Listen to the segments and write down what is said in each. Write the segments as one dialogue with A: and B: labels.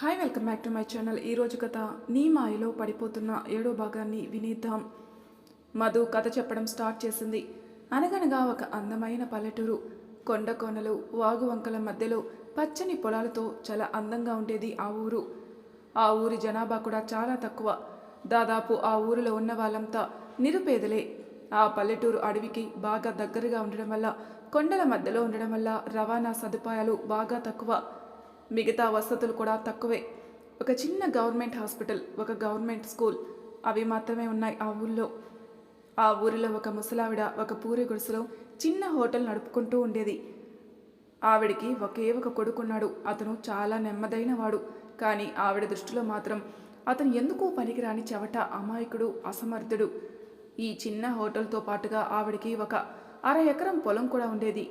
A: Hi welcome back to my channel. ఈరోజు కథ నీ మాయలో పడిపోతున్న ఏడో భాగాన్ని వినేద్దాం. మధు కథ చెప్పడం స్టార్ట్ చేసింది. అనగనగా ఒక అందమైన పల్లెటూరు. కొండ కోనలు వాగు వంకల మధ్యలో పచ్చని పొలాలతో చాలా అందంగా ఉండేది ఆ ఊరు. ఆ ఊరి జనాభా కూడా చాలా తక్కువ. దాదాపు ఆ ఊరిలో ఉన్న వాళ్ళంతా నిరుపేదలే. ఆ పల్లెటూరు అడవికి బాగా దగ్గరగా ఉండడం వల్ల కొండల మధ్యలో ఉండడం వల్ల రవాణా సదుపాయాలు బాగా తక్కువ. మిగతా వసతులు కూడా తక్కువే. ఒక చిన్న గవర్నమెంట్ హాస్పిటల్ ఒక గవర్నమెంట్ స్కూల్ అవి మాత్రమే ఉన్నాయి ఆ ఊళ్ళో ఆ ఊరిలో ఒక ముసలావిడ ఒక పూరి గుడిసెలో చిన్న హోటల్ నడుపుకుంటూ ఉండేది. ఆవిడికి ఒకే ఒక కొడుకున్నాడు. అతను చాలా నెమ్మదైన వాడు. కానీ ఆవిడ దృష్టిలో మాత్రం అతను ఎందుకు పనికిరాని చెవట అమాయకుడు అసమర్థుడు. ఈ చిన్న హోటల్తో పాటుగా ఆవిడికి ఒక అర ఎకరం పొలం కూడా ఉండేది.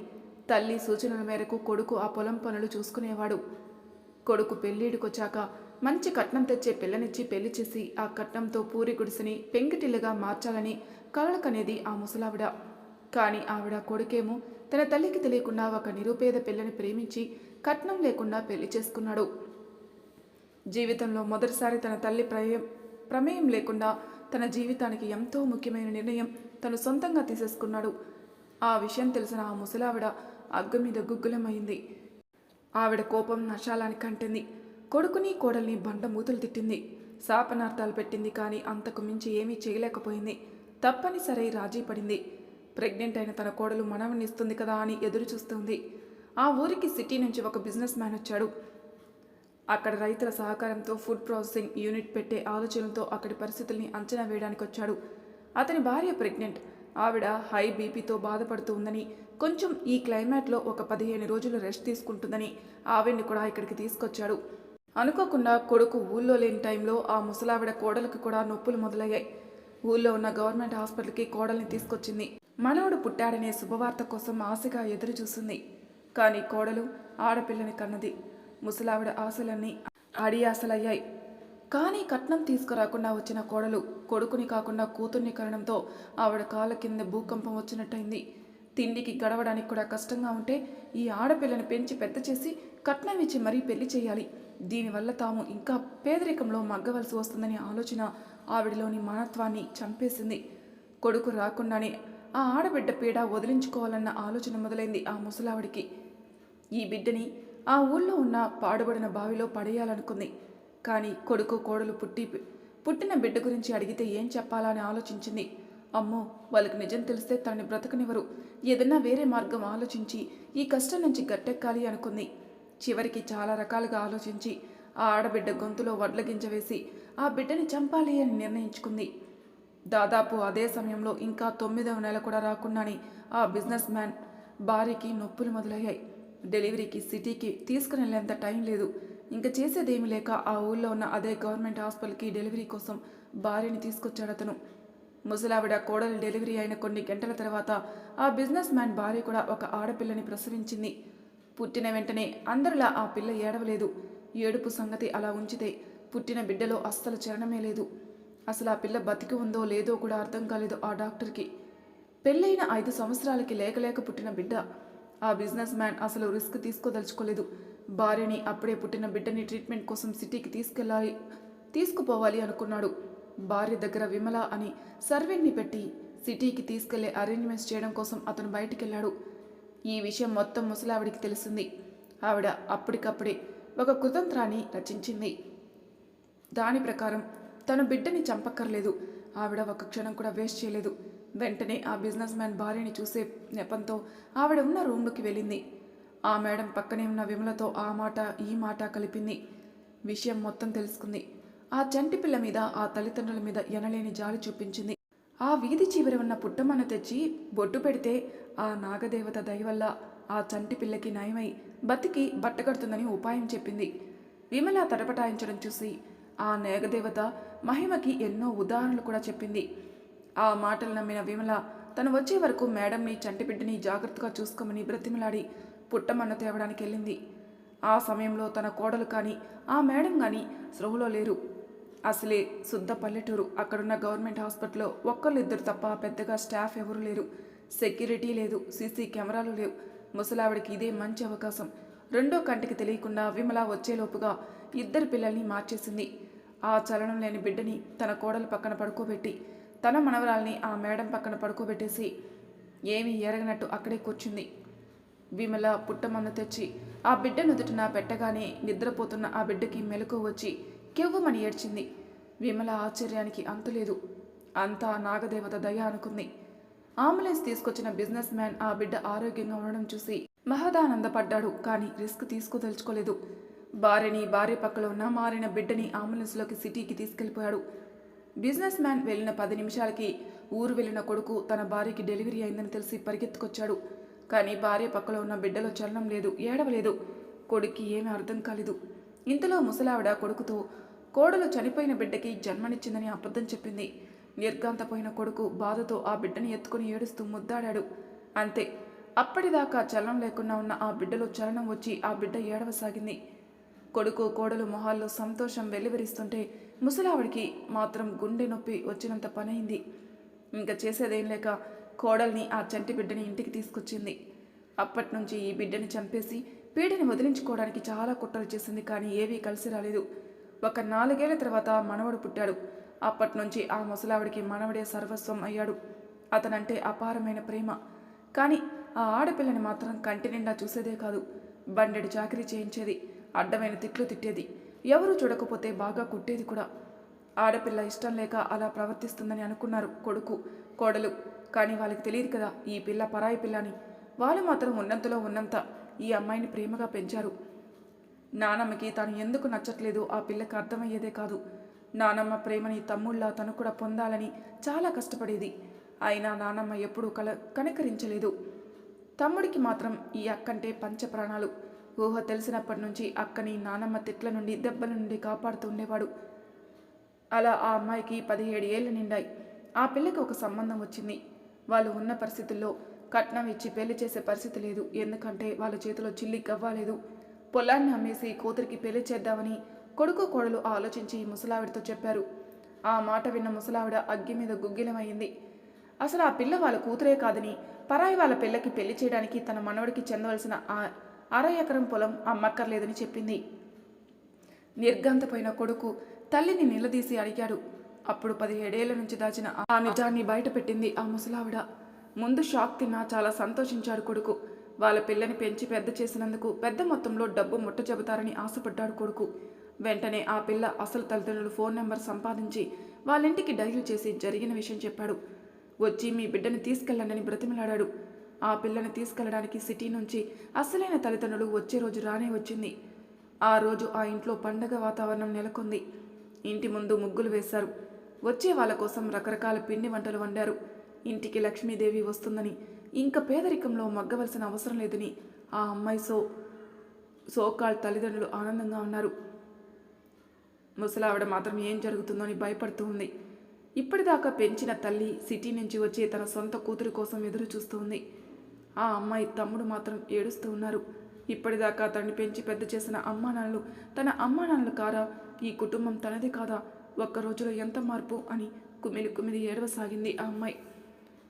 A: తల్లి సూచనల మేరకు కొడుకు ఆ పొలం పనులు చూసుకునేవాడు. కొడుకు పెళ్ళిడికొచ్చాక మంచి కట్నం తెచ్చే పిల్లనిచ్చి పెళ్ళి చేసి ఆ కట్నంతో పూరి గుడిసెని పెంకిటిల్లుగా మార్చాలని కలలకనేది ఆ ముసలావిడ. కానీ ఆవిడ కొడుకేమో తన తల్లికి తెలియకుండా ఒక నిరుపేద పిల్లని ప్రేమించి కట్నం లేకుండా పెళ్ళి చేసుకున్నాడు. జీవితంలో మొదటిసారి తన తల్లి ప్రయం ప్రమేయం లేకుండా తన జీవితానికి ఎంతో ముఖ్యమైన నిర్ణయం తను సొంతంగా తీసేసుకున్నాడు. ఆ విషయం తెలిసిన ఆ ముసలావిడ అగ్గ మీద గుగ్గులమైంది ఆవిడ కోపం నశాలానికి కంటింది. కొడుకుని కోడల్ని బండ మూతులు తిట్టింది. శాపనార్థాలు పెట్టింది కానీ అంతకు మించి ఏమీ చేయలేకపోయింది. తప్పనిసరి రాజీ పడింది. ప్రెగ్నెంట్ అయిన తన కోడలు మనవనిస్తుంది కదా అని ఎదురు చూస్తుంది. ఆ ఊరికి సిటీ నుంచి ఒక బిజినెస్ మ్యాన్ వచ్చాడు. అక్కడ రైతుల సహకారంతో ఫుడ్ ప్రాసెసింగ్ యూనిట్ పెట్టే ఆలోచనలతో అక్కడి పరిస్థితుల్ని అంచనా వేయడానికి వచ్చాడు అతని భార్య ప్రెగ్నెంట్. ఆవిడ హై బీపీతో బాధపడుతూ ఉందని కొంచెం ఈ క్లైమేట్లో ఒక పదిహేను రోజులు రెస్ట్ తీసుకుంటుందని ఆవిడ్ని కూడా ఇక్కడికి తీసుకొచ్చాడు. అనుకోకుండా కొడుకు ఊళ్ళో లేని టైంలో ఆ ముసలావిడ కోడలకు కూడా నొప్పులు మొదలయ్యాయి. ఊళ్ళో ఉన్న గవర్నమెంట్ హాస్పిటల్కి కోడల్ని తీసుకొచ్చింది. మనవడు పుట్టాడనే శుభవార్త కోసం ఆశగా ఎదురు చూసింది. కానీ కోడలు ఆడపిల్లని కన్నది. ముసలావిడ ఆశలన్నీ అడియాసలయ్యాయి ఆశలయ్యాయి కానీ కట్నం తీసుకురాకుండా వచ్చిన కోడలు కొడుకుని కాకుండా కూతుర్ని కరణంతో ఆవిడ కాళ్ళ కింద భూకంపం వచ్చినట్టయింది. తిండికి గడవడానికి కూడా కష్టంగా ఉంటే ఈ ఆడపిల్లని పెంచి పెద్ద చేసి కట్నం ఇచ్చి మరీ పెళ్ళి చేయాలి. దీనివల్ల తాము ఇంకా పేదరికంలో మగ్గవలసి వస్తుందని ఆలోచన ఆవిడలోని మనత్వాన్ని చంపేసింది. కొడుకు రాకుండానే ఆ ఆడబిడ్డ పీడ వదిలించుకోవాలన్న ఆలోచన మొదలైంది ఆ ముసలావిడికి. ఈ బిడ్డని ఆ ఊళ్ళో ఉన్న పాడుబడిన బావిలో పడేయాలనుకుంది. కానీ కొడుకు కోడలు పుట్టి పుట్టిన బిడ్డ గురించి అడిగితే ఏం చెప్పాలా అని ఆలోచించింది. అమ్మో వాళ్ళకి నిజం తెలిస్తే తనని బ్రతకనివ్వరు. ఏదన్నా వేరే మార్గం ఆలోచించి ఈ కష్టం నుంచి గట్టెక్కాలి అనుకుంది. చివరికి చాలా రకాలుగా ఆలోచించి ఆ ఆడబిడ్డ గొంతులో వడ్ల గింజ వేసి ఆ బిడ్డని చంపాలి అని నిర్ణయించుకుంది. దాదాపు అదే సమయంలో ఇంకా తొమ్మిదవ నెల కూడా రాకుండానే ఆ బిజినెస్ మ్యాన్ భార్యకి నొప్పులు మొదలయ్యాయి. డెలివరీకి సిటీకి తీసుకుని వెళ్ళేంత టైం లేదు. ఇంకా చేసేదేమీ లేక ఆ ఊళ్ళో ఉన్న అదే గవర్నమెంట్ హాస్పిటల్కి డెలివరీ కోసం భార్యని తీసుకొచ్చాడు అతను. ముసలావిడ కోడలు డెలివరీ అయిన కొన్ని గంటల తర్వాత ఆ బిజినెస్ మ్యాన్ భార్య కూడా ఒక ఆడపిల్లని ప్రసవించింది. పుట్టిన వెంటనే అందరిలా ఆ పిల్ల ఏడవలేదు. ఏడుపు సంగతి అలా ఉంచితే పుట్టిన బిడ్డలో అస్సలు చరణమే లేదు. అసలు ఆ పిల్ల బతికి ఉందో లేదో కూడా అర్థం కాలేదు ఆ డాక్టర్కి. పెళ్ళైన ఐదు సంవత్సరాలకి లేకలేక పుట్టిన బిడ్డ ఆ బిజినెస్ మ్యాన్ అసలు రిస్క్ తీసుకోదలుచుకోలేదు. భార్యని అప్పుడే పుట్టిన బిడ్డని ట్రీట్మెంట్ కోసం సిటీకి తీసుకెళ్ళాలి తీసుకుపోవాలి అనుకున్నాడు. భార్య దగ్గర విమల అని సర్వెంట్ని పెట్టి సిటీకి తీసుకెళ్ళే అరేంజ్మెంట్స్ చేయడం కోసం అతను బయటికెళ్ళాడు. ఈ విషయం మొత్తం ముసలావిడికి తెలిసింది. ఆవిడ అప్పటికప్పుడే ఒక కుతంత్రాన్ని రచించింది. దాని ప్రకారం తన బిడ్డని చంపక్కర్లేదు. ఆవిడ ఒక క్షణం కూడా వేస్ట్ చేయలేదు. వెంటనే ఆ బిజినెస్ మ్యాన్ భార్యని చూసే నెపంతో ఆవిడ ఉన్న రూమ్లోకి వెళ్ళింది. ఆ మేడం పక్కనే ఉన్న విమలతో ఆ మాట ఈ మాట కలిపింది. విషయం మొత్తం తెలుసుకుంది. ఆ చంటి పిల్ల మీద ఆ తల్లిదండ్రుల మీద ఎనలేని జాలి చూపించింది. ఆ వీధి చివరి ఉన్న పుట్టమ్మను తెచ్చి బొట్టు పెడితే ఆ నాగదేవత దయవల్ల ఆ చంటి పిల్లకి నయమై బతికి బట్టగడుతుందని ఉపాయం చెప్పింది. విమల తటపటాయించడం చూసి ఆ నాగదేవత మహిమకి ఎన్నో ఉదాహరణలు కూడా చెప్పింది. ఆ మాటలు నమ్మిన విమల తను వచ్చే వరకు మేడంని చంటిబిడ్డని జాగ్రత్తగా చూసుకోమని బ్రతిమలాడి పుట్టమన్న తేవడానికి వెళ్ళింది. ఆ సమయంలో తన కోడలు కానీ ఆ మేడం కానీ స్పృహలో లేరు. అసలే శుద్ధ పల్లెటూరు. అక్కడున్న గవర్నమెంట్ హాస్పిటల్లో ఒక్కళ్ళిద్దరు తప్ప పెద్దగా స్టాఫ్ ఎవరూ లేరు. సెక్యూరిటీ లేదు సీసీ కెమెరాలు లేవు. ముసలావిడికి ఇదే మంచి అవకాశం. రెండో కంటికి తెలియకుండా విమల వచ్చేలోపుగా ఇద్దరు పిల్లల్ని మార్చేసింది. ఆ చలనం లేని బిడ్డని తన కోడలు పక్కన పడుకోబెట్టి తన మనవరాల్ని ఆ మేడం పక్కన పడుకోబెట్టేసి ఏమీ ఎరగనట్టు అక్కడే కూర్చుంది. విమల పుట్టమన్ను తెచ్చి ఆ బిడ్డ నుదుటిన పెట్టగానే నిద్రపోతున్న ఆ బిడ్డకి మెలకు వచ్చి కెవ్వమని ఏడ్చింది. విమల ఆశ్చర్యానికి అంతులేదు అంతా నాగదేవత దయ అనుకుంది. అంబులెన్స్ తీసుకొచ్చిన బిజినెస్ మ్యాన్ ఆ బిడ్డ ఆరోగ్యంగా ఉండడం చూసి మహదానందపడ్డాడు కానీ రిస్క్ తీసుకోదలుచుకోలేదు. భార్యని భార్య పక్కలో ఉన్న మారిన బిడ్డని అంబులెన్స్లోకి సిటీకి తీసుకెళ్ళిపోయాడు బిజినెస్ మ్యాన్ వెళ్ళిన పది నిమిషాలకి ఊరు వెళ్ళిన కొడుకు తన భార్యకి డెలివరీ అయిందని తెలిసి పరిగెత్తుకొచ్చాడు. కానీ భార్య పక్కలో ఉన్న బిడ్డలో చలనం లేదు ఏడవలేదు. కొడుక్కి ఏమీ అర్థం కాలేదు. ఇంతలో ముసలావిడ కొడుకుతో కోడలు చనిపోయిన బిడ్డకి జన్మనిచ్చిందని అబద్ధం చెప్పింది. నిర్గాంతపోయిన కొడుకు బాధతో ఆ బిడ్డని ఎత్తుకుని ఏడుస్తూ ముద్దాడాడు. అంతే. అప్పటిదాకా చలనం లేకుండా ఉన్న ఆ బిడ్డలో చలనం వచ్చి ఆ బిడ్డ ఏడవసాగింది. కొడుకు కోడలు మొహాల్లో సంతోషం వెలువరిస్తుంటే ముసలావిడికి మాత్రం గుండె నొప్పి వచ్చినంత పనైంది. ఇంకా చేసేదేం లేక కోడల్ని ఆ చంటి బిడ్డని ఇంటికి తీసుకొచ్చింది. అప్పటి నుంచి ఈ బిడ్డని చంపేసి పీడని వదిలించుకోవడానికి చాలా కుట్రలు చేసింది కానీ ఏవీ కలిసి రాలేదు. ఒక నాలుగేళ్ళ తర్వాత మనవడు పుట్టాడు. అప్పటి నుంచి ఆ ముసలావిడికి మనవడే సర్వస్వం అయ్యాడు. అతనంటే అపారమైన ప్రేమ. కానీ ఆ ఆడపిల్లని మాత్రం కంటి నిండా చూసేదే కాదు. బండెడు చాకరీ చేయించేది. అడ్డమైన తిట్లు తిట్టేది. ఎవరు చూడకపోతే బాగా కుట్టేది కూడా. ఆడపిల్ల ఇష్టం లేక అలా ప్రవర్తిస్తుందని అనుకున్నారు కొడుకు కోడలు. కానీ వాళ్ళకి తెలియదు కదా ఈ పిల్ల పరాయి పిల్ల అని వాళ్ళు మాత్రం ఉన్నంతలో ఉన్నంత ఈ అమ్మాయిని ప్రేమగా పెంచారు. నానమ్మకి తాను ఎందుకు నచ్చట్లేదో ఆ పిల్లకి అర్థమయ్యేదే కాదు. నానమ్మ ప్రేమని తమ్ముళ్ళ తను కూడా పొందాలని చాలా కష్టపడేది. అయినా నానమ్మ ఎప్పుడూ కల కనికరించలేదు. తమ్ముడికి మాత్రం ఈ అక్కంటే పంచప్రాణాలు. ఊహ తెలిసినప్పటి నుంచి అక్కని నానమ్మ తిట్ల నుండి దెబ్బల నుండి కాపాడుతూ ఉండేవాడు. అలా ఆ అమ్మాయికి పదిహేడు ఏళ్ళు నిండాయి. ఆ పిల్లకి ఒక సంబంధం వచ్చింది. వాళ్ళు ఉన్న పరిస్థితుల్లో కట్నం ఇచ్చి పెళ్ళి చేసే పరిస్థితి లేదు. ఎందుకంటే వాళ్ళ చేతిలో చిల్లి గవ్వాలేదు పొలాన్ని అమ్మేసి కూతురికి పెళ్ళి చేద్దామని కొడుకు కోడలు ఆలోచించి ముసలావిడతో చెప్పారు. ఆ మాట విన్న ముసలావిడ అగ్గి మీద గుగ్గిలమైంది అసలు ఆ పిల్ల వాళ్ళ కూతురే కాదని పరాయి వాళ్ళ పిల్లకి పెళ్ళి చేయడానికి తన మనవడికి చెందవలసిన ఆ అర ఎకరం పొలం అమ్మక్కర్లేదని చెప్పింది. నిర్గంతపోయిన కొడుకు తల్లిని నిలదీసి అడిగాడు. అప్పుడు పదిహేడేళ్ళ నుంచి దాచిన ఆ నిజాన్ని బయటపెట్టింది ఆ ముసలావిడ. ముందు షాక్ తిన్నా చాలా సంతోషించాడు కొడుకు. వాళ్ళ పిల్లని పెంచి పెద్ద చేసినందుకు పెద్ద మొత్తంలో డబ్బు ముట్ట చెబుతారని ఆశపడ్డాడు కొడుకు. వెంటనే ఆ పిల్ల అసలు తల్లిదండ్రులు ఫోన్ నెంబర్ సంపాదించి వాళ్ళింటికి డైల్ చేసి జరిగిన విషయం చెప్పాడు. వచ్చి మీ బిడ్డని తీసుకెళ్ళండి బ్రతిమలాడాడు. ఆ పిల్లని తీసుకెళ్ళడానికి సిటీ నుంచి అసలైన తల్లిదండ్రులు వచ్చే రోజు రానే వచ్చింది. ఆ రోజు ఆ ఇంట్లో పండగ వాతావరణం నెలకొంది. ఇంటి ముందు ముగ్గులు వేశారు. వచ్చే వాళ్ళ కోసం రకరకాల పిండి వంటలు వండారు. ఇంటికి లక్ష్మీదేవి వస్తుందని ఇంకా పేదరికంలో మగ్గవలసిన అవసరం లేదని ఆ అమ్మాయి సో సోకాల్ తల్లిదండ్రులు ఆనందంగా ఉన్నారు. ముసలావిడ మాత్రం ఏం జరుగుతుందో అని భయపడుతూ ఉంది. ఇప్పటిదాకా పెంచిన తల్లి సిటీ నుంచి వచ్చే తన సొంత కూతురు కోసం ఎదురు చూస్తూ ఉంది. ఆ అమ్మాయి తమ్ముడు మాత్రం ఏడుస్తూ ఉన్నారు. ఇప్పటిదాకా తనని పెంచి పెద్ద చేసిన అమ్మానాన్నలు తన అమ్మానాన్నలు కారా ఈ కుటుంబం తనది కాదా? ఒక్క రోజులో ఎంత మార్పు? అని కుమిలి కుమిలి ఏడవసాగింది ఆ అమ్మాయి.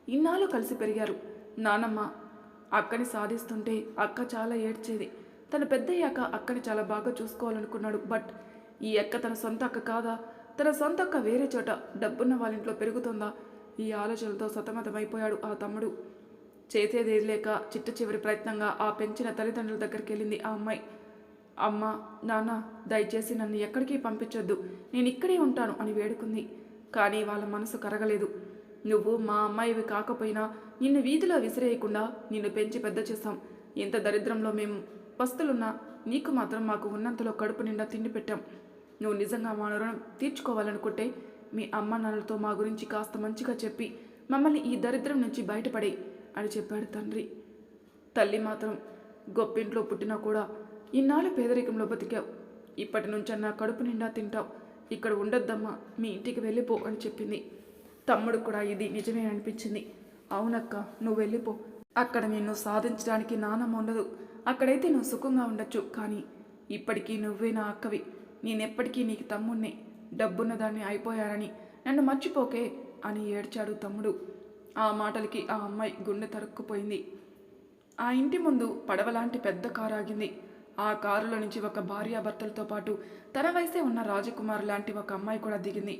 A: ఇన్నాళ్ళు కలిసి పెరిగారు. నానమ్మ అక్కని సాధిస్తుంటే అక్క చాలా ఏడ్చేది. తన పెద్దయ్యాక అక్కని చాలా బాగా చూసుకోవాలనుకున్నాడు. బట్ ఈ అక్క తన సొంత అక్క కాదా? తన సొంత అక్క వేరే చోట డబ్బున్న వాళ్ళ ఇంట్లో పెరుగుతుందా? ఈ ఆలోచనలతో సతమతమైపోయాడు ఆ తమ్ముడు. చేసేదేది లేక చిట్ట చివరి ప్రయత్నంగా ఆ పెంచిన తల్లిదండ్రుల దగ్గరికి వెళ్ళింది ఆ అమ్మాయి. అమ్మ నాన్న దయచేసి నన్ను ఎక్కడికి పంపించొద్దు. నేను ఇక్కడే ఉంటాను అని వేడుకుంది. కానీ వాళ్ళ మనసు కరగలేదు. నువ్వు మా అమ్మాయివి కాకపోయినా నిన్ను వీధిలో విసిరేయకుండా నిన్ను పెంచి పెద్ద చేస్తాం ఇంత దరిద్రంలో మేము పస్తులున్నా నీకు మాత్రం మాకు ఉన్నంతలో కడుపు నిండా తిండి పెట్టాం. నువ్వు నిజంగా మా రుణం తీర్చుకోవాలనుకుంటే మీ అమ్మ నాన్నలతో మా గురించి కాస్త మంచిగా చెప్పి మమ్మల్ని ఈ దరిద్రం నుంచి బయటపడే అని చెప్పాడు తండ్రి. తల్లి మాత్రం గొప్పింట్లో పుట్టినా కూడా ఇన్నాళ్ళు పేదరికంలో బతికావు. ఇప్పటి నుంచన్నా కడుపు నిండా తింటావు. ఇక్కడ ఉండొద్దమ్మా మీ ఇంటికి వెళ్ళిపో అని చెప్పింది. తమ్ముడు కూడా ఇది నిజమే అనిపించింది. అవునక్క నువ్వు వెళ్ళిపో. అక్కడ నిన్ను సాధించడానికి నానమ్మ ఉండదు. అక్కడైతే నువ్వు సుఖంగా ఉండొచ్చు. కానీ ఇప్పటికీ నువ్వే నా అక్కవి. నేనెప్పటికీ నీకు తమ్ముణ్ణి. డబ్బున్న దాన్ని అయిపోయానని నన్ను మర్చిపోకే అని ఏడ్చాడు తమ్ముడు. ఆ మాటలకి ఆ అమ్మాయి గుండె తరుక్కుపోయింది. ఆ ఇంటి ముందు పడవలాంటి పెద్ద కారు ఆగింది ఆ కారులో నుంచి ఒక భార్యాభర్తలతో పాటు తన వయసే ఉన్న రాజకుమార్ లాంటి ఒక అమ్మాయి కూడా దిగింది.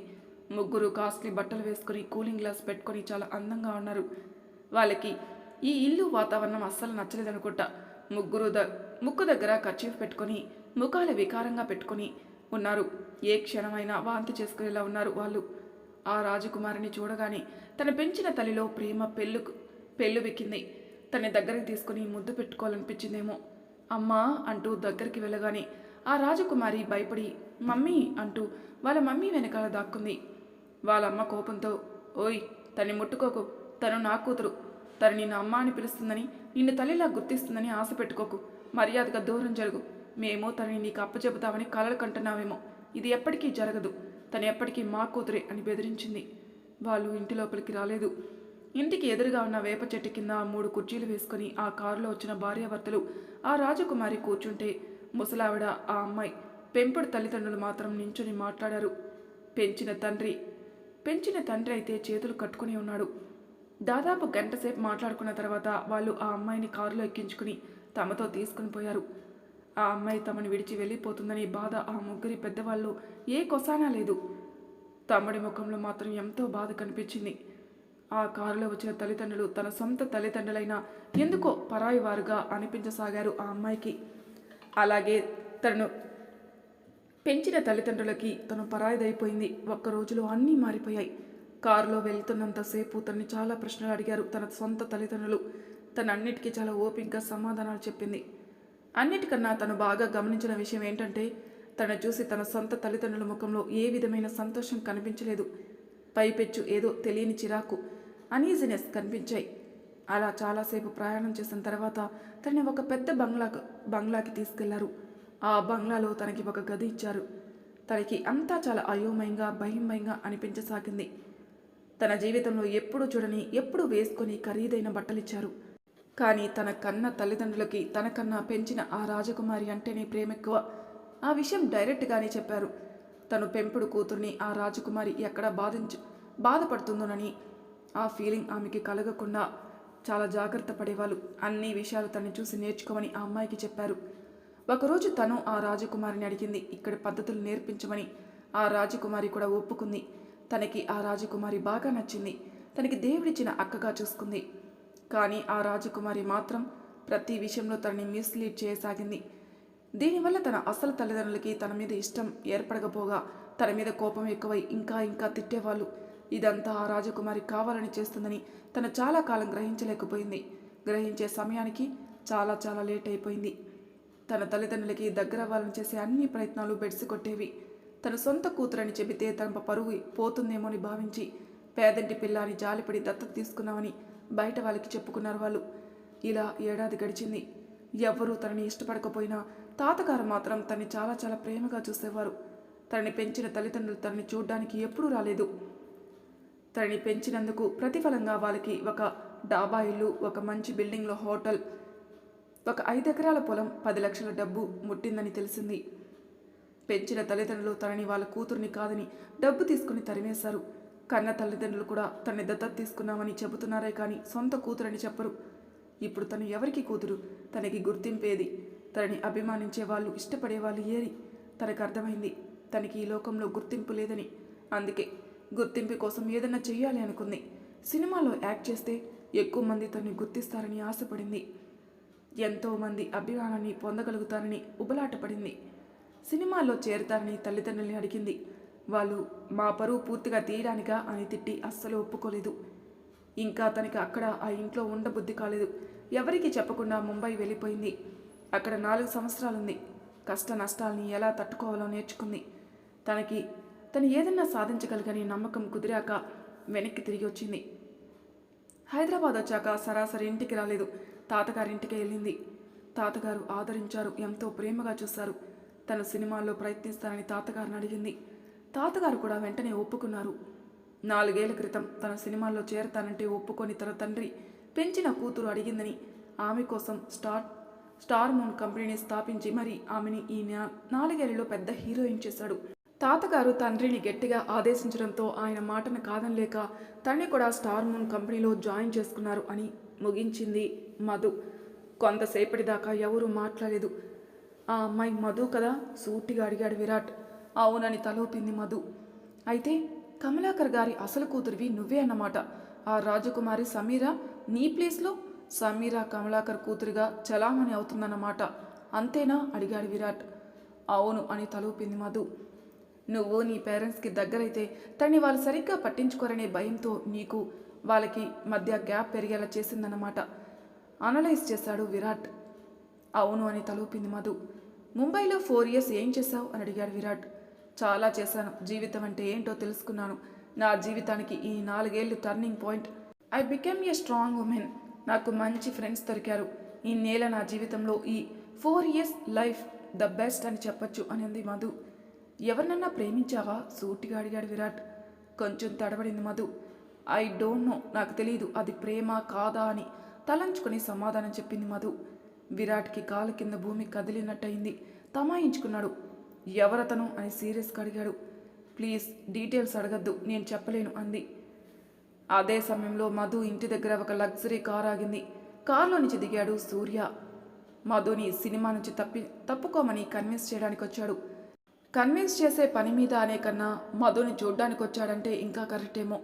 A: ముగ్గురు కాస్ట్లీ బట్టలు వేసుకుని కూలింగ్ గ్లాస్ పెట్టుకొని చాలా అందంగా ఉన్నారు. వాళ్ళకి ఈ ఇల్లు వాతావరణం అస్సలు నచ్చలేదనుకుంటా. ముగ్గురు ద ముక్కు దగ్గర ఖర్చీఫ్ పెట్టుకొని ముఖాలు వికారంగా పెట్టుకొని ఉన్నారు. ఏ క్షణమైనా వాంతి చేసుకునేలా ఉన్నారు వాళ్ళు. ఆ రాజకుమారిని చూడగానే తన పెంచిన తల్లిలో ప్రేమ పెళ్ళుకు పెళ్ళు వెక్కింది. తన దగ్గరికి తీసుకుని ముద్దు పెట్టుకోవాలనిపించిందేమో. అమ్మా అంటూ దగ్గరికి వెళ్ళగానే ఆ రాజకుమారి భయపడి మమ్మీ అంటూ వాళ్ళ మమ్మీ వెనకాల దాక్కుంది. వాళ్ళ అమ్మ కోపంతో ఓయ్ తన్ని ముట్టుకోకు. తను నా కూతురు. తను నిన్ను అమ్మ అని పిలుస్తుందని నిన్ను తల్లిలా గుర్తిస్తుందని ఆశ పెట్టుకోకు. మర్యాదగా దూరం జరుగు. మేము తనని నీకు అప్పచెబుతామని కలలు కంటున్నామేమో ఇది ఎప్పటికీ జరగదు. తను ఎప్పటికీ మా కూతురే అని బెదిరించింది. వాళ్ళు ఇంటి లోపలికి రాలేదు. ఇంటికి ఎదురుగా ఉన్న వేప చెట్టు కింద మూడు కుర్చీలు వేసుకుని ఆ కారులో వచ్చిన భార్యాభర్తలు ఆ రాజకుమారి కూర్చుంటే ముసలావిడ ఆ అమ్మాయి పెంపుడు తల్లిదండ్రులు మాత్రం నించుని మాట్లాడారు. పెంచిన తండ్రి పెంచిన తండ్రి అయితే చేతులు కట్టుకుని ఉన్నాడు. దాదాపు గంట సేపు మాట్లాడుకున్న తర్వాత వాళ్ళు ఆ అమ్మాయిని కారులో ఎక్కించుకుని తమతో తీసుకుని పోయారు. ఆ అమ్మాయి తమను విడిచి వెళ్ళిపోతుందని బాధ ఆ ముగ్గురి పెద్దవాళ్ళు ఏ కొసానా లేదు. తమ్ముడి ముఖంలో మాత్రం ఎంతో బాధ కనిపించింది. ఆ కారులో వచ్చిన తల్లిదండ్రులు తన సొంత తల్లిదండ్రులైన ఎందుకో పరాయి వారుగా అనిపించసాగారు ఆ అమ్మాయికి. అలాగే తనను పెంచిన తల్లిదండ్రులకి తను పరాయిదైపోయింది. ఒక్క రోజులో అన్నీ మారిపోయాయి. కారులో వెళ్తున్నంతసేపు తనని చాలా ప్రశ్నలు అడిగారు తన సొంత తల్లిదండ్రులు. తన అన్నిటికీ చాలా ఓపికగా సమాధానాలు చెప్పింది. అన్నిటికన్నా తను బాగా గమనించిన విషయం ఏంటంటే తను చూసి తన సొంత తల్లిదండ్రుల ముఖంలో ఏ విధమైన సంతోషం కనిపించలేదు. పైపెచ్చు ఏదో తెలియని చిరాకు అనీజినెస్ కనిపించాయి. అలా చాలాసేపు ప్రయాణం చేసిన తర్వాత తనని ఒక పెద్ద బంగ్లాకు బంగ్లాకి తీసుకెళ్ళారు. ఆ బంగ్లాలో తనకి ఒక గది ఇచ్చారు. తనకి అంతా చాలా అయోమయంగా భయమయంగా అనిపించసాగింది. తన జీవితంలో ఎప్పుడూ చూడని ఎప్పుడు వేసుకొని ఖరీదైన బట్టలిచ్చారు. కానీ తన కన్న తల్లిదండ్రులకి తనకన్నా పెంచిన ఆ రాజకుమారి అంటేనే ప్రేమెక్కువ. ఆ విషయం డైరెక్ట్గానే చెప్పారు. తను పెంపుడు కూతుర్ని ఆ రాజకుమారి ఎక్కడ బాధించు బాధపడుతుందోనని. ఆ ఫీలింగ్ ఆమెకి కలగకుండా చాలా జాగ్రత్త పడేవాళ్ళు. అన్ని విషయాలు తనని చూసి నేర్చుకోమని ఆ అమ్మాయికి చెప్పారు. ఒకరోజు తను ఆ రాజకుమారిని అడిగింది ఇక్కడ పద్ధతులు నేర్పించమని. ఆ రాజకుమారి కూడా ఒప్పుకుంది. తనకి ఆ రాజకుమారి బాగా నచ్చింది. తనకి దేవుడిచ్చిన అక్కగా చూసుకుంది. కానీ ఆ రాజకుమారి మాత్రం ప్రతి విషయంలో తనని మిస్లీడ్ చేయసాగింది. దీనివల్ల తన అసలు తల్లిదండ్రులకి తన మీద ఇష్టం ఏర్పడకపోగా తన మీద కోపం ఎక్కువై ఇంకా ఇంకా తిట్టేవాళ్ళు. ఇదంతా ఆ రాజకుమారి కావాలని చేస్తుందని తను చాలా కాలం గ్రహించలేకపోయింది. గ్రహించే సమయానికి చాలా చాలా లేట్ అయిపోయింది. తన తల్లిదండ్రులకి దగ్గర అవ్వాలని చేసే అన్ని ప్రయత్నాలు బెడిసి కొట్టేవి. తన సొంత కూతురని చెబితే తన పరుగు పోతుందేమో అని భావించి పేదంటి పిల్లని జాలిపడి దత్తత తీసుకున్నామని బయట వాళ్ళకి చెప్పుకున్నారు వాళ్ళు. ఇలా ఏడాది గడిచింది. ఎవ్వరూ తనని ఇష్టపడకపోయినా తాతగారు మాత్రం తనని చాలా చాలా ప్రేమగా చూసేవారు. తనని పెంచిన తల్లిదండ్రులు తనని చూడ్డానికి ఎప్పుడూ రాలేదు. తనని పెంచినందుకు ప్రతిఫలంగా వాళ్ళకి ఒక డాబా ఇల్లు ఒక మంచి బిల్డింగ్లో హోటల్ ఒక ఐదు ఎకరాల పొలం పది లక్షల డబ్బు ముట్టిందని తెలిసింది. పెంచిన తల్లిదండ్రులు తనని వాళ్ళ కూతుర్ని కాదని డబ్బు తీసుకుని తరిమేశారు. కన్న తల్లిదండ్రులు కూడా తనని దత్తత తీసుకున్నామని చెబుతున్నారే కానీ సొంత కూతురని చెప్పరు. ఇప్పుడు తను ఎవరికి కూతురు? తనకి గుర్తింపేది? తనని అభిమానించే వాళ్ళు ఇష్టపడే వాళ్ళు ఏరి? తనకు అర్థమైంది తనకి ఈ లోకంలో గుర్తింపు లేదని. అందుకే గుర్తింపు కోసం ఏదైనా చేయాలి అనుకుంది. సినిమాలో యాక్ట్ చేస్తే ఎక్కువ మంది తనని గుర్తిస్తారని ఆశపడింది. ఎంతోమంది అభిమానాన్ని పొందగలుగుతారని ఉబలాటపడింది. సినిమాలో చేరుతారని తల్లిదండ్రుల్ని అడిగింది. వాళ్ళు మా పరువు పూర్తిగా తీయడానికా అని తిట్టి అస్సలు ఒప్పుకోలేదు. ఇంకా తనకి అక్కడ ఆ ఇంట్లో ఉండబుద్ధి కాలేదు. ఎవరికీ చెప్పకుండా ముంబై వెళ్ళిపోయింది. అక్కడ నాలుగు సంవత్సరాలుంది. కష్ట నష్టాలని ఎలా తట్టుకోవాలో నేర్చుకుంది. తనకి తను ఏదన్నా సాధించగలగని నమ్మకం కుదిరాక వెనక్కి తిరిగి వచ్చింది. హైదరాబాద్ వచ్చాక సరాసరి ఇంటికి రాలేదు. తాతగారింటికి వెళ్ళింది. తాతగారు ఆదరించారు ఎంతో ప్రేమగా చూశారు. తను సినిమాల్లో ప్రయత్నిస్తానని తాతగారిని అడిగింది. తాతగారు కూడా వెంటనే ఒప్పుకున్నారు. నాలుగేళ్ళ క్రితం తన సినిమాల్లో చేరతానంటే ఒప్పుకొని తన తండ్రి పెంచిన కూతురు అడిగిందని ఆమె కోసం స్టార్ స్టార్ మూన్ కంపెనీని స్థాపించి మరి ఆమెని ఈ నాలుగేళ్ళలో పెద్ద హీరోయిన్ చేశాడు. తాతగారు తండ్రిని గట్టిగా ఆదేశించడంతో ఆయన మాటను కాదనలేక తండ్రి కూడా స్టార్ మూన్ కంపెనీలో జాయిన్ చేసుకున్నారు అని ముగించింది మధు. కొంతసేపటి దాకా ఎవరూ మాట్లాడలేదు. ఆ అమ్మాయి మధు కదా? సూటిగా అడిగాడు విరాట్. అవునని తలూపింది మధు. అయితే కమలాకర్ గారి అసలు కూతురివి నువ్వే అన్నమాట. ఆ రాజకుమారి సమీర నీ ప్లేస్లో? సమీర కమలాకర్ కూతురిగా చలామణి అవుతుందన్నమాట. అంతేనా? అడిగాడు విరాట్. అవును అని తలూపింది మధు. నువ్వు నీ పేరెంట్స్కి దగ్గరైతే తన్ని వాళ్ళు సరిగ్గా పట్టించుకోరనే భయంతో నీకు వాళ్ళకి మధ్య గ్యాప్ పెరిగేలా చేసిందన్నమాట. అనలైజ్ చేశాడు విరాట్. అవును అని తలూపింది మధు. ముంబైలో ఫోర్ ఇయర్స్ ఏం చేశావు? అని అడిగాడు విరాట్. చాలా చేశాను. జీవితం అంటే ఏంటో తెలుసుకున్నాను. నా జీవితానికి ఈ నాలుగేళ్ళు turning point I became a strong woman నాకు మంచి ఫ్రెండ్స్ దొరికారు. ఈ నేల నా జీవితంలో ఈ four years life the best అని చెప్పొచ్చు అనింది మధు. ఎవరినన్నా ప్రేమించావా? సూటిగా అడిగాడు విరాట్. కొంచెం తడబడింది మధు. ఐ డోంట్ నో నాకు తెలియదు అది ప్రేమ కాదా అని తలంచుకుని సమాధానం చెప్పింది మధు. విరాట్కి కాలు కింద భూమి కదిలినట్టయింది. తమాయించుకున్నాడు. ఎవరతను అని సీరియస్గా అడిగాడు. ప్లీజ్ డీటెయిల్స్ అడగద్దు నేను చెప్పలేను అంది. అదే సమయంలో మధు ఇంటి దగ్గర ఒక లగ్జరీ కార్ ఆగింది. కారులో నుంచి దిగాడు సూర్య. మధుని సినిమా నుంచి తప్పి తప్పుకోమని కన్విన్స్ చేయడానికి వచ్చాడు. కన్విన్స్ చేసే పని మీద అనే కన్నా మధుని చూడ్డానికి వచ్చాడంటే ఇంకా కరెక్టేమో.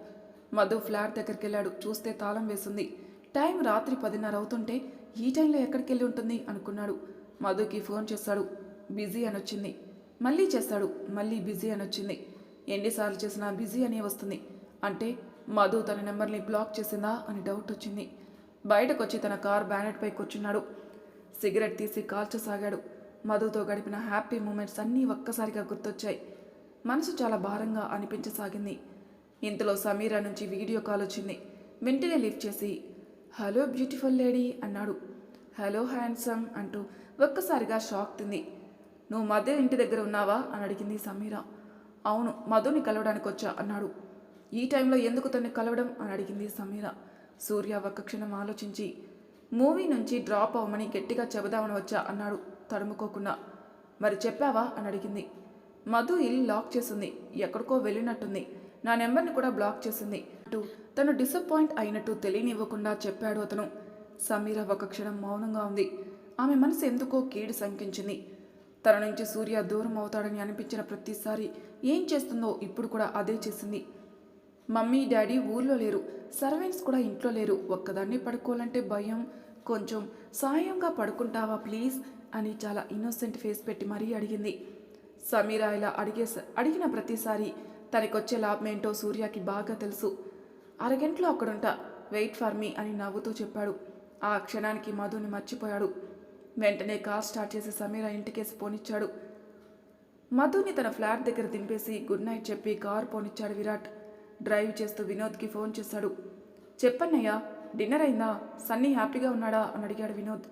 A: మధు ఫ్లాట్ దగ్గరికి వెళ్ళాడు చూస్తే తాళం వేసింది. టైం రాత్రి పదిన్నర అవుతుంటే ఈ టైంలో ఎక్కడికి వెళ్ళి ఉంటుంది? అనుకున్నాడు. మధుకి ఫోన్ చేశాడు. బిజీ అని వచ్చింది. మళ్ళీ చేశాడు మళ్ళీ బిజీ అని వచ్చింది. ఎన్నిసార్లు చేసినా బిజీ అనే వస్తుంది. అంటే మధు తన నెంబర్ని బ్లాక్ చేసిందా అని డౌట్ వచ్చింది. బయటకు వచ్చి తన కార్ బ్యానెట్పై కూర్చున్నాడు. సిగరెట్ తీసి కాల్చసాగాడు. మధుతో గడిపిన హ్యాపీ మూమెంట్స్ అన్నీ ఒక్కసారిగా గుర్తొచ్చాయి. మనసు చాలా భారంగా అనిపించసాగింది. ఇంతలో సమీరా నుంచి వీడియో కాల్ వచ్చింది. వెంటనే లిఫ్ట్ చేసి హలో బ్యూటిఫుల్ లేడీ అన్నాడు. హలో హ్యాండ్సమ్ అంటూ ఒక్కసారిగా షాక్ తింది. నువ్వు మధు ఇంటి దగ్గర ఉన్నావా? అని అడిగింది సమీరా. అవును మధుని కలవడానికి వచ్చా అన్నాడు. ఈ టైంలో ఎందుకు తన్ని కలవడం? అని అడిగింది సమీర. సూర్య ఒక్క క్షణం ఆలోచించి మూవీ నుంచి డ్రాప్ అవ్వమని గట్టిగా చెబుదామని వచ్చా అన్నాడు తడుముకోకుండా. మరి చెప్పావా? అని అడిగింది. మధు ఇల్లు లాక్ చేసింది. ఎక్కడికో వెళ్ళినట్టుంది. నా నెంబర్ని కూడా బ్లాక్ చేసింది. అంటూ తను డిసప్పాయింట్ అయినట్టు తెలియనివ్వకుండా చెప్పాడు అతను. సమీర ఒక క్షణం మౌనంగా ఉంది. ఆమె మనసు ఎందుకో కీడు శంకించింది. తన నుంచి సూర్య దూరం అవుతాడని అనిపించిన ప్రతిసారి ఏం చేస్తుందో ఇప్పుడు కూడా అదే చేసింది. మమ్మీ డాడీ ఊర్లో లేరు. సర్వెంట్స్ కూడా ఇంట్లో లేరు. ఒక్కదాన్ని పడుకోవాలంటే భయం. కొంచెం సాయంగా పడుకుంటావా ప్లీజ్? అని చాలా ఇన్నోసెంట్ ఫేస్ పెట్టి మరీ అడిగింది. సమీరా ఇలా అడిగే అడిగిన ప్రతిసారి తనకొచ్చే లాభమేంటో సూర్యకి బాగా తెలుసు. అరగంటలో అక్కడుంటా. వెయిట్ ఫర్ మీ అని నవ్వుతూ చెప్పాడు. ఆ క్షణానికి మధుని మర్చిపోయాడు. వెంటనే కార్ స్టార్ట్ చేసి సమీరా ఇంటికేసి పోనిచ్చాడు. మధుని తన ఫ్లాట్ దగ్గర దింపేసి గుడ్ నైట్ చెప్పి కారు పోనిచ్చాడు విరాట్. డ్రైవ్ చేస్తూ వినోద్కి ఫోన్ చేశాడు. చెప్పన్నయ్యా డిన్నర్ అయిందా? సన్నీ హ్యాపీగా ఉన్నాడా? అని అడిగాడు వినోద్.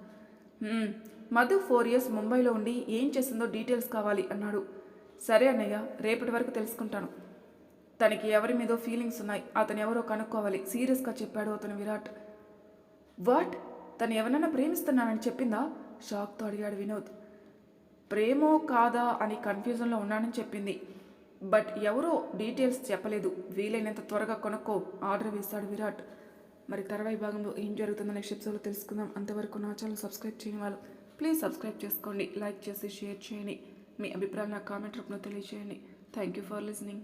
A: మధు ఫోర్ ఇయర్స్ ముంబైలో ఉండి ఏం చేసిందో డీటెయిల్స్ కావాలి అన్నాడు. సరే అన్నయ్య రేపటి వరకు తెలుసుకుంటాను. తనకి ఎవరి మీదో ఫీలింగ్స్ ఉన్నాయి అతను ఎవరో కనుక్కోవాలి సీరియస్గా చెప్పాడు అతను విరాట్. వాట్? తను ఎవరన్నా ప్రేమిస్తున్నానని చెప్పిందా? షాక్తో అడిగాడు వినోద్. ప్రేమో కాదా అని కన్ఫ్యూజన్లో ఉన్నానని చెప్పింది. బట్ ఎవరో డీటెయిల్స్ చెప్పలేదు. వీలైనంత త్వరగా కొనుక్కో. ఆర్డర్ వేశాడు విరాట్. మరి తర్వాయి భాగంలో ఏం జరుగుతుందో నెక్స్ట్ ఎపిసోడ్లో తెలుసుకుందాం. అంతవరకు నా ఛానల్ సబ్స్క్రైబ్ చేయని వాళ్ళు ప్లీజ్ సబ్స్క్రైబ్ చేసుకోండి. లైక్ చేసి షేర్ చేయండి. మీ అభిప్రాయం నా కామెంట్ రూపంలో తెలియజేయండి. Thank you for listening.